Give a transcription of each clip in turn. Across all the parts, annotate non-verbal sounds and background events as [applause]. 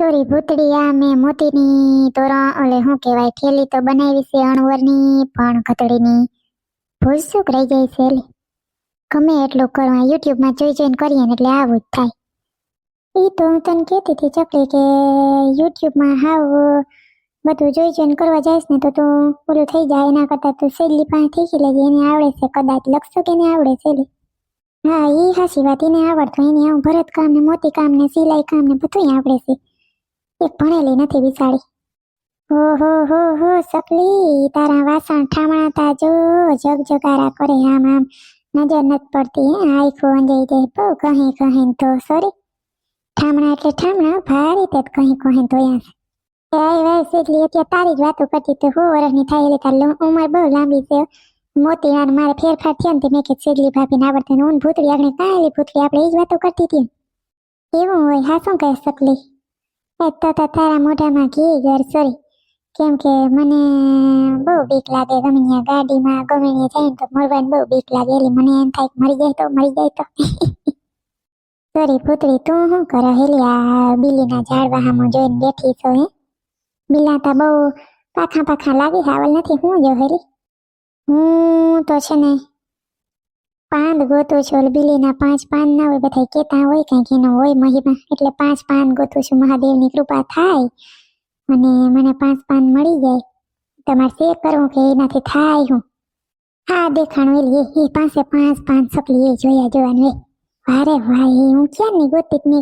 ચોરી ભૂતડીયા મેં મોતીની તોરણ ઓલે શું કહેવાય, થેલી તો બનાવી છે અણવરની, પણ ઘતડીની ભૂલસુક રહી જાય છે ગમે એટલું કરવા યુટ્યુબમાં જોઈ જોઈને કરીએ ને એટલે આવું જ થાય. એ તો હું તને કહેતી હતી ચકલી કે યુટ્યુબમાં હાવ બધું જોઈ જોઈને કરવા જઈશ ને તો તું ઓલું થઈ જાય, એના કરતાં તું સહેલી પાસે શીખી લેજે, એને આવડે છે કદાચ. લખશો કે એને આવડે છે હા એ હાસી વાત, એને આવડતું, એને આવું ભરત કામ ને મોતી કામ ને સિલાઈ કામ ને બધું આવડે છે. એક ભણેલી નથી બિચારી હો હો હો હો સકલી, તારા વાસણ ઠામણા તા જો જગજગારા કરે આમ આમ. નજર નથી પડતી, હે, આખો અંજાઈ જાય બહુ કહે કહે તો સોરી. ઠામણા એટલે ઠામણા, ભારી તે કહે કહે તો યાર આય વાય સીધલી અત્યારે તારી જ વાતો કરતી તો હો વર્ષની થાય એટલે તારી ઉંમર બહુ લાંબી છે. મોતી વાર મારે ફેરફાર થયો ને મેં કે સીધલી ભાભીને આવડતી ઊન ભૂતળી આપણે કાંઈ ભૂતળી, આપણે એ જ વાતો કરતી હતી. એવું હોય, હા, શું કહે સકલી? એ તો તારા મોઢામાં ઘી ઘર સોરી. કેમ કે મને બહુ બીક લાગે ગમે ત્યાં ગાડીમાં ગમે ત્યાં જઈને તો મરવાની બહુ બીક લાગે. એટલે મને એમ થાય મરી જાય તો, મરી જાય તો. [laughs] સોરી પુતળી તું શું કરો હેલી? આ બિલીના ઝાડવા હામો જોઈને બેઠી છો હે? બિલા તો બહુ પાખા પાખા લાગી હાવલ નથી. હું જો હેલી? હું તો છે ને પાંદ ગોતું છું બિલીના પાંચ પાન ના હોય બધા કેતા હોય કંઈક એનો હોય, મહિમા. એટલે પાંચ પાન ગોતું છું, મહાદેવની કૃપા થાય, અને મને પાંચ પાન મળી જાય. તમારે શેર કરવું કે એનાથી થાય હું? હા, દેખાણું એલી, એ- એ પાસે પાંચ પાન સકલી, એ જોયા જોવાનું, એ. વારે ભાઈ હું ક્યાં ની ગોતી મેં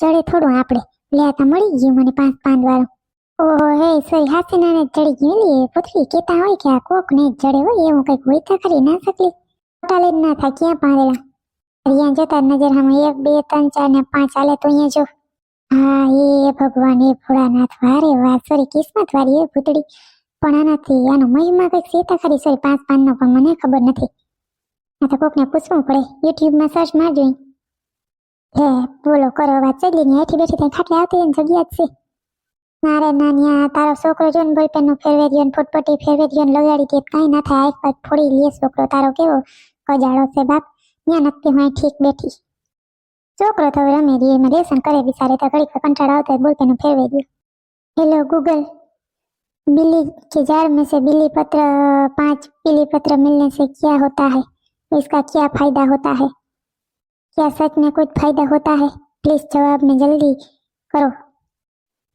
ચડે થોડું આપણે. લે મળી ગયું મને પાંચ પાન વાળું. ઓહો, હે સોરી હાથીનાને જ ચડી ગયું એલી, એ પૃથ્વી કેતા હોય કે આ કોક ને જ ચડે હોય, એવું કંઈક હોય તો કરી ના સકલી? ફોટા જ ના થાય, ક્યાં પાડેલા? અહીંયા જતા નજર હમ, એક, બે, ત્રણ, ચાર ને પાંચ, હાલે તો અહીંયા જો. હા, એ ભગવાન, એ ભોળાનાથ, વારે વાર સોરી કિસ્મત વારી, એ ભૂતડી. પણ આનાથી, આનો મહિમા કંઈક સીતા ખરી સોરી પાંચ પાનનો પણ મને ખબર નથી. આ તો કોકને પૂછવું પડે. યુટ્યુબમાં સર્ચ મારજો હે, બોલો, કરો વાત ચડલી ને હેઠી બેઠી ત્યાં ખાટલે આવતી જગ્યા જ છે. મારે નાનિયા તારો છોકરો જો ને બોલપેન નું ફેરવે દ્યો ને ફૂટપટ્ટી ફેરવે દ્યો ને લગાડી દે કાંઈ ના થાય આખ પાક ફોડી લે છોકરો તારો કેવો કજાળો છે બાપ ત્યાં નક્કી હું ઠીક બેઠી છોકરો તો હવે રમે રે એમાં લેસન કરે બિચારે તો ઘડીક વાર કંટાળો આવતો હોય બોલપેન નું ફેરવે દ્યો हेलो गूगल बिल्ली के झाड़ में से बिल्ली पत्र पांच बिल्ली पत्र मिलने से क्या होता है इसका क्या फायदा होता है क्या सच में कुछ फायदा होता है प्लीज जवाब में जल्दी करो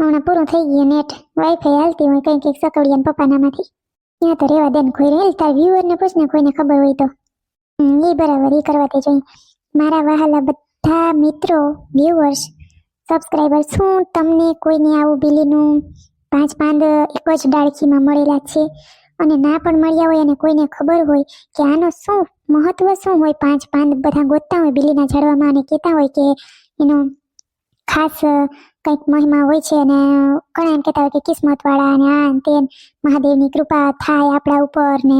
હમણાં પૂરું થઈ ગયું નેટ વાઈફાઈ હાલતી હોય કંઈક કંઈક સકડિયા પપ્પાનામાંથી ત્યાં તો રેવા દે ને કોઈ રેલ તાર વ્યુઅરને પૂછ ને કોઈને ખબર હોય તો. એ બરાબર એ કરવા તે જોઈએ મારા વહાલા બધા મિત્રો વ્યુઅર્સ સબસ્ક્રાઈબર શું તમને કોઈને આવું બિલીનું પાંચ પાંદ એક જ ડાળખીમાં મળેલા છે? અને ના પણ મળ્યા હોય અને કોઈને ખબર હોય કે આનો શું મહત્વ શું હોય? પાંચ પાંદ બધા ગોતતા હોય બિલીના ઝાડવામાં અને કહેતા હોય કે એનો ખાસ કંઈક મહિમા હોય છે અને ઘણા એમ કહેતા હોય કે કિસ્મતવાળા અને આ તે મહાદેવની કૃપા થાય આપણા ઉપર ને.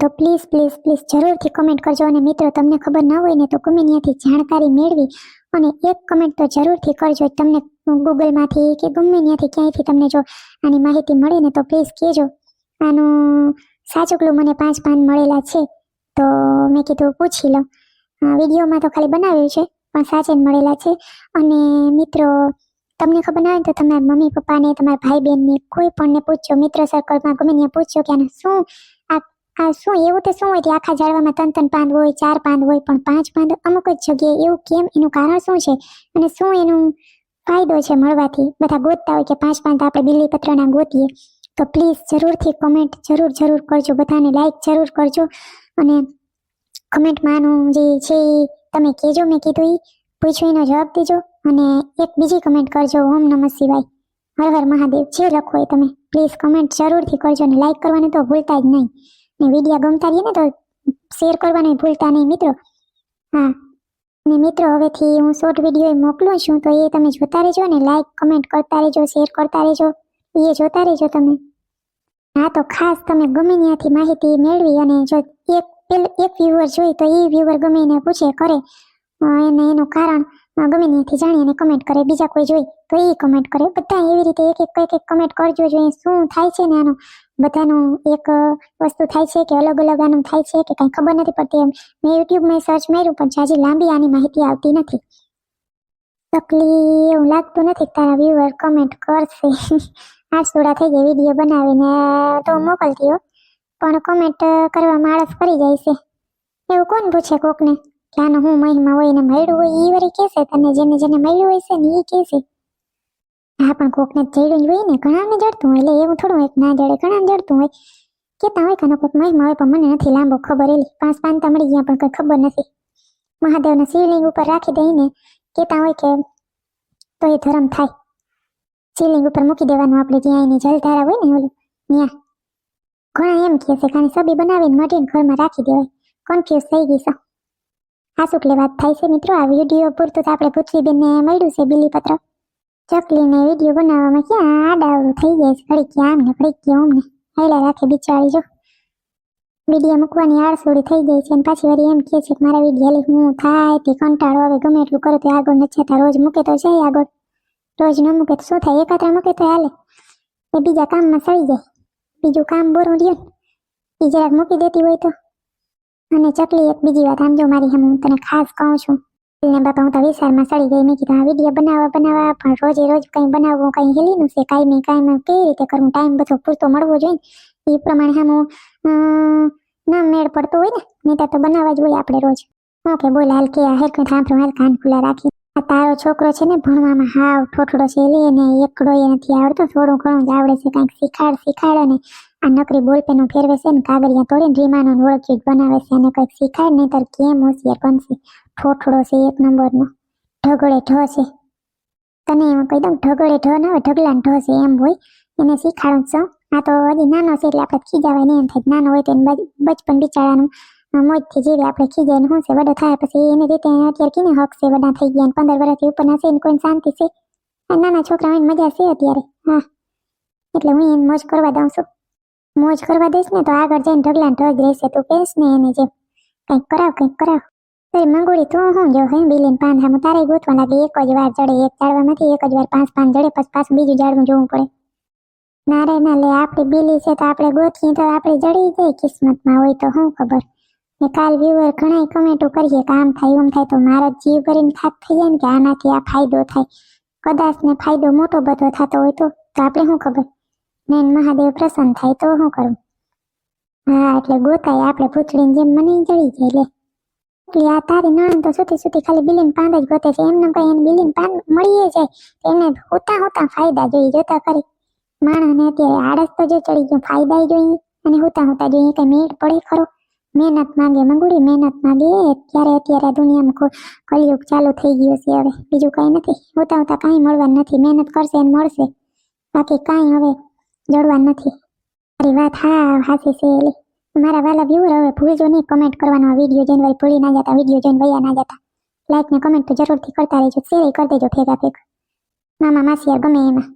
તો પ્લીઝ પ્લીઝ પ્લીઝ જરૂરથી કમેન્ટ કરજો અને મિત્રો, તમને ખબર ન હોય ને તો ગમે ત્યાંથી જાણકારી મેળવી અને એક કમેન્ટ તો જરૂરથી કરજો. તમને ગૂગલમાંથી કે ગમે ત્યાંથી ક્યાંયથી તમને જો આની માહિતી મળે ને તો પ્લીઝ કહેજો. આનું સાચું ક્લુ મને પાંચ પાન મળેલા છે. તો મેં કીધું પૂછી લઉં. વિડીયોમાં તો ખાલી બનાવ્યું છે. પણ સાચે મળેલા છે. અને મિત્રો, તમને ખબર ના હોય તો તમારા મમ્મી પપ્પાને, તમારા ભાઈ બહેનને કોઈ પણને પૂછજો મિત્ર સર્કલમાં ગમે ત્યાં પૂછજો કે આનું શું આ શું? એવું તો શું હોય? કે આખા ઝાડવામાં ત્રણ ત્રણ પાંદ હોય, ચાર પાંદ હોય, પણ પાંચ પાંદ અમુક જ જગ્યાએ એવું કેમ? એનું કારણ શું છે? અને શું એનું ફાયદો છે મળવાથી? બધા ગોતતા હોય કે પાંચ પાંદ આપણે બિલ્લી પત્રના ગોતીએ. તો પ્લીઝ જરૂરથી કમેન્ટ જરૂર જરૂર કરજો. બધાને લાઈક જરૂર કરજો. અને કમેન્ટમાં આનું જે છે ઈ તમે કહેજો, મેં કીધું એ પૂછ્યું એનો જવાબ દેજો અને એક બીજી કમેન્ટ કરજો. ઓમ નમઃ શિવાય. હર હર મહાદેવ. જે લખો એ તમે. પ્લીઝ કમેન્ટ જરૂરથી કરજો અને લાઈક કરવાનું તો ભૂલતા જ નહીં. ને વીડિયો ગમતા રહીએ ને તો શેર કરવાનું ભૂલતા નહીં મિત્રો. હા. ને મિત્રો, હવેથી હું શોર્ટ વીડિયો મોકલું છું તો એ તમે જોતા રહેજો અને લાઈક કમેન્ટ કરતા રહેજો શેર કરતા રહેજો. એ જોતા રહેજો તમે. હા, તો ખાસ તમે ગમે ત્યાંથી માહિતી મેળવી અને જો એક પેલ એક વ્યુઅર જોઈ તો એ વ્યુઅર ગમે એને પૂછે કરે એને એનું કારણ ગમે ત્યાંથી જાણી અને કમેન્ટ કરે. બીજા કોઈ જોઈ તો એ કમેન્ટ કરે. બધા એવી રીતે એક એક એક કમેન્ટ કરજો જોઈએ શું થાય છે ને આનું. બધાનું એક વસ્તુ થાય છે કે અલગ અલગ આનું થાય છે કે કંઈ ખબર નથી પડતી એમ. મેં યુટ્યુબમાં સર્ચ માર્યું પણ જાજી લાંબી આની માહિતી આવતી નથી. તકલી એવું લાગતું નથી તારા વ્યુઅર કમેન્ટ કરશે. [laughs] આજ થોડા થઈ ગયા વીડિયો બનાવીને તો મોકલતી હો. પણ કમેન્ટ કરવા માણસ ફરી જાય છે. એવું કોણ પૂછે કોકને? કે આનો હું મહિમા હોય ને મળ્યું હોય એ વળી કહેશે તને જેને જેને મળ્યું હોય છે ને એ કહેશે. હા પણ કોકને જડ્યું જ હોય ને ઘણાને જડતું હોય. એટલે એવું થોડું એક ના જડે, ઘણાને જડતું હોય. કેતા હોય કાનો કોઈક મહિમા હોય, પણ મને નથી લાંબો ખબર. એલી પાંચ પાંતા મળી ગયા, પણ કઈ ખબર નથી. મહાદેવને શિવલિંગ ઉપર રાખી દઈને કેતા હોય કે તો એ ધર્મ થાય. શિવલિંગ ઉપર મૂકી દેવાનું. આપણે જ્યાં એની જલધારા હોય ને ઓલું, ત્યાં. કહે છે કાની સબી બનાવીને મઢીને ઘરમાં રાખી દેવાય. કન્ફ્યુઝ થઈ ગઈ છે. આ શુક્લે વાત થાય છે મિત્રો, આ વીડિયો પૂરતું તો આપણે પૃથ્વીબેનને મળ્યું છે બિલીપત્ર. ચકલીને વીડિયો બનાવવામાં ક્યાં આડાવડું થઈ જાય છે ઘડી ક્યાં આમને ઘડી ક્યાં અમને. હેલા રાખે બિચારી જો. વીડિયો મૂકવાની આળસોડી થઈ ગઈ છે અને પાછી વળી એમ કહે છે કે મારા વીડિયો લે હું થાય તે કંટાળો હવે ગમે એટલું કરો તો આગળ જતા, રોજ મૂકે તો જાય આગળ. રોજ ન મૂકે તો શું થાય, એકાત્ર મૂકે તો હાલે. એ બીજા કામમાં સળી જાય. બીજું કામ બોરું રહ્યું ને એ જરાક મૂકી દેતી હોય તો. અને ચકલી એક બીજી વાત, આમ મારી હમ હું તને ખાસ કહું છું. ને બાપા, હું તો વિચારમાં સડી ગઈ. મેં કીધું આ વીડિયો બનાવવા બનાવવા, પણ રોજે રોજ કંઈ બનાવવું, કંઈ હેલીનું છે, કાંઈ નહીં, કાંઈ કેવી રીતે કરવું ટાઈમ બધો પૂરતો મળવો જોઈએ એ પ્રમાણે હમ ના મેળ પડતો હોય ને નેતા તો બનાવવા જ આપણે રોજ. ઓકે બોલ, હાલ કે, આ હેરકું થાંભરું, હાલ કાન ખુલ્લા રાખી. આ તારો છોકરો છે ને, ભણવામાં હાવ ઠોઠડો છે, લે ને એકડો એ નથી આવડતો, થોડું ઘણું જ આવડે છે, કાંઈક શીખાડ, શીખાડે ને. આ નકરી બોલપેનું ફેરવે છે ને કાગળિયા તોડીને રીમાનો ઓળખી બનાવે અને કંઈક શીખાય નહીં તાર કેમ હોશિયાર બનશે ઠોઠડો છે એક નંબરનો. ઢગળે ઢ છે. તને એમાં કહી દઉં, ઢગળે ઢ ના હોય ઢગલા ઢ છે એમ હોય. એને શીખાડું છું. આ તો હજી નાનો છે એટલે આપણે ખીજાવાય નહીં, એમ થાય નાનો હોય તો એને બચ- બચપન બિચારાનું મોજથી જીવે, આપણે ખીજાય ને શું છે? વડો થાય પછી એની રીતે અત્યારે કીને હક છે? વડા થઈ ગયા ને પંદર વર્ષથી ઉપરના છે ને શાંતિ છે? નાના છોકરા હોય મજા છે અત્યારે. હા. એટલે હું એને મોજ કરવા દઉં છું. મોજ કરવા દઈશ ને તો આગળ જઈને ઢગલા ઢગ રહેશે. તું કહેશ ને એને જેમ કંઈક કરાવ કંઈક કરાવ. તારી મંગોળી તું શું જો હે? બિલીન પાન હા તારે ગોતવા લાગે. એક જ વાર ચડે એક ઝાડવામાંથી એક જ વાર પાંચ પાન જડે, પછી પાછું બીજું ઝાડવું જોવું પડે. ના રે, ના લે, આપણી બિલી છે તો આપણે ગોતીએ તો આપણે જડી જાય કિસ્મતમાં, હોય તો શું ખબર. ને કાલ વ્યુઅર ઘણા કમેન્ટો કરીએ કે આમ થાય એમ થાય, તો મારો જીવ કરીને ખાત થઈ જાય ને કે આનાથી આ ફાયદો થાય. કદાચ ને ફાયદો મોટો બધો થતો હોય તો આપણે શું ખબર? ને મહાદેવ પ્રસન્ન થાય તો શું કરું? હા, એટલે ગોતાય આપણે પૂછડીને જેમ મને જડી જાય લે એટલે આ તારી નણંદ તો સુતી સુતી ખાલી બિલીન પાંદ જ ગોતે છે. એમને કઈ એને બિલીન પાન મળીએ જાય. એને હોતા હોતા ફાયદા જોઈએ જોતા કરી માણસને અત્યારે આળસ તો જો ચડી ગયો ફાયદા જોઈએ અને હોતા હોતા જોઈએ કઈ મેળ પડે ખરો? મહેનત માંગે, મંગુડી મહેનત માંગે. અત્યારે અત્યારે દુનિયામાં કલયુગ ચાલુ થઈ ગયું છે હવે. બીજું કઈ નથી. હોતા હોતા કાંઈ મળવાનું નથી. મહેનત કરશે એને મળશે. બાકી કાંઈ હવે જડવાનું નથી. મારી વાત હા હાસી છે મારા વાલા વ્યૂર હવે ભૂલજો નહીં કમેન્ટ કરવાનો વીડિયો જોઈને વળી ભૂલી ના જતા વીડિયો જોઈને વયા ના જતા. લાઈક ને કમેન્ટ તો જરૂરથી કરતા રહેજો, શેર કરી દેજો, ભેગા ભેગ. મામા, માસી યાર ગમે એમાં.